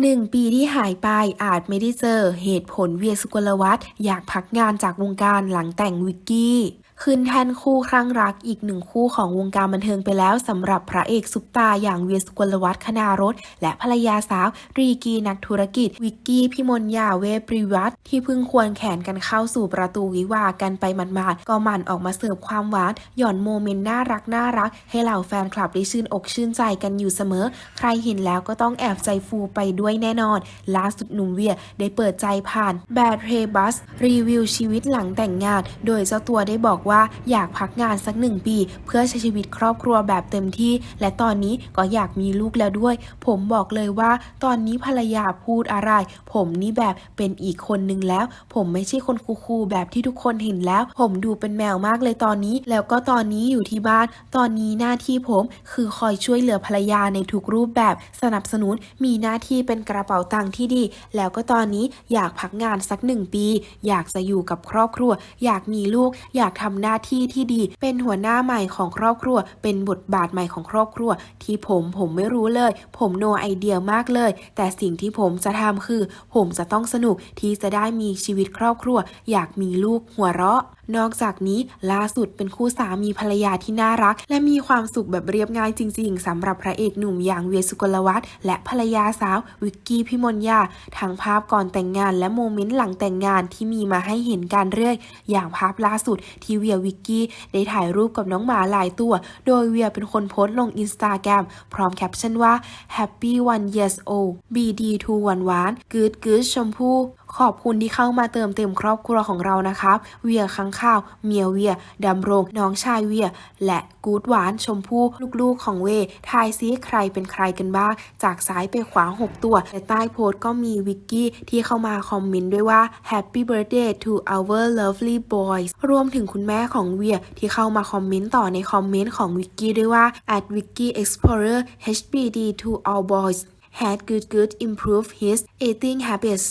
หนึ่งปีที่หายไปอาจไม่ได้เจอเหตุผลเวียสุกลวัตอยากพักงานจากวงการหลังแต่งวิกกี้ ขึ้นแท่นคู่ครั้งรักอีกหนึ่งคู่ของวงการบันเทิงไปแล้วสำหรับพระเอกซุปตาอย่างเวียสุกลวัฒน์คณารถและภรรยาสาวรีกีนักธุรกิจ วิกกี้พิมลยาเวปริวัตรที่เพิ่งควรแขนกันเข้าสู่ประตูวิวากันไปหมาดๆก็หมันออกมาเสิร์ฟความหวาน หย่อนโมเมนต์น่ารักน่ารัก ให้เหล่าแฟนคลับได้ชื่นอกชื่นใจกันอยู่เสมอ ใครเห็นแล้วก็ต้องแอบใจฟูไปด้วยแน่นอนล่าสุดหนุ่มเวียได้เปิดใจผ่าน Bad p r a y Bus รีวิวชีวิตหลังแต่งงาน โดยเจ้าตัวได้บอกว่าอยากพักงานสักหนึ่งปี เพื่อใช้ชีวิตครอบครัวแบบเต็มที่ และตอนนี้ก็อยากมีลูกแล้วด้วย ผมบอกเลยว่า ตอนนี้ภรรยาพูดอะไร ผมนี่แบบเป็นอีกคนนึงแล้ว ผมไม่ใช่คนคูลๆแบบที่ทุกคนเห็นแล้ว ผมดูเป็นแมวมากเลยตอนนี้ แล้วก็ตอนนี้อยู่ที่บ้าน ตอนนี้หน้าที่ผมคือคอยช่วยเหลือภรรยาในทุกรูปแบบ สนับสนุนมีหน้าที่เป็นกระเป๋าตังค์ที่ดี แล้วก็ตอนนี้อยากพักงานสักหนึ่งปี อยากจะอยู่กับครอบครัว อยากมีลูก อยากทำหน้าที่ที่ดี เป็นหัวหน้าใหม่ของครอบครัว เป็นบทบาทใหม่ของครอบครัว ที่ผมผมไม่รู้เลย ผมโนไอเดียมากเลย แต่สิ่งที่ผมจะทำคือ ผมจะต้องสนุกที่จะได้มีชีวิตครอบครัว อยากมีลูกหัวเราะนอกจากนี้ล่าสุดเป็นคู่สามีภรรยาที่น่ารัก และมีความสุขแบบเรียบง่ายจริง ๆสำหรับพระเอกหนุ่มอย่างเวียสุกลวัฒน์และภรรยาสาววิกกี้พิมลยาทั้งภาพก่อนแต่งงานและโมเมนต์หลังแต่งงานที่มีมาให้เห็นกันเรื่อย อย่างภาพล่าสุดที่เวียวิกกี้ได้ถ่ายรูปกับน้องหมาหลายตัว โดยเวียเป็นคนโพสต์ลงอินสตาแกรมพร้อมแคปชั่นว่า Happy one years old B D 2 หวานหวาน Good Good ชมพู่ ขอบคุณที่เข้ามาเติมเต็มครอบครัวของเรานะครับ เวียค้างข้าว เมียเวียดำรงน้องชายเวีย และกูดหวานชมพู่ลูกๆของเวทายซิใครเป็นใครกันบ้าง จากซ้ายไปขวา 6 ตัวและใต้โพสต์ก็มีวิกกี้ที่เข้ามาคอมเมนต์ด้วยว่า Happy birthday to our lovely boys รวมถึงคุณแม่ของเวียที่เข้ามาคอมเมนต์ต่อในคอมเมนต์ของวิกกี้ด้วยว่า at Vicky Explorer HBD to all boys had good good improve his eating habits